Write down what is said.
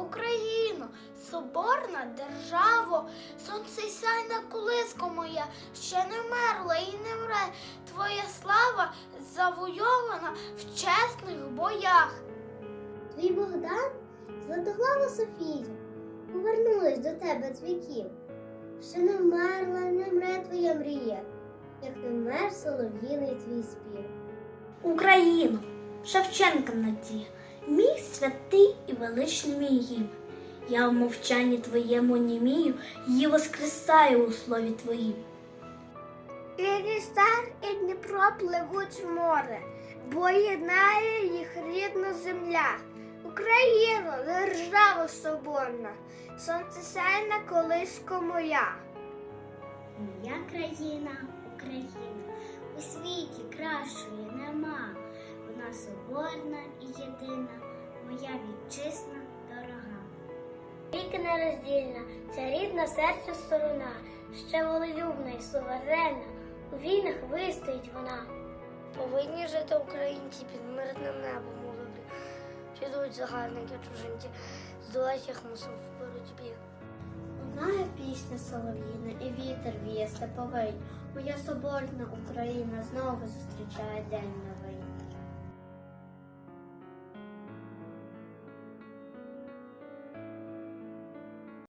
Україно, соборна державо, сонце сяйна колиско моя, ще не вмерла і не вмре. Твоя слава завойована в чесних боях. Твій Богдан, Златоглава Софія, повернулась до тебе з віків. Ще не вмерла, не вмре твоя мрія, як не вмер солов'їний твій спів. Україно, Шевченка надія, святий і величний мій гімн. Я в мовчанні твоєму німію, її воскресаю у слові твоїм. І Дністер, і Дніпро пливуть в море, бо єднає їх рідна земля. Україна, держава соборна, сонцесяйна колиско моя. Моя країна, Україна, у світі кращої нема. Вона соборна і єдина, моя вітчизна дорога. Віки нероздільна, це рідна серцю сторона, ще волелюбна і суверенна, у війнах вистоїть вона. Повинні жити українці під мирним небом у вибрі. Підуть загарники чужинці, здолать їх мусив в боротьбі. Лунає пісня солов'їна, і вітер віє степовий. Моя соборна Україна знову зустрічає день новий.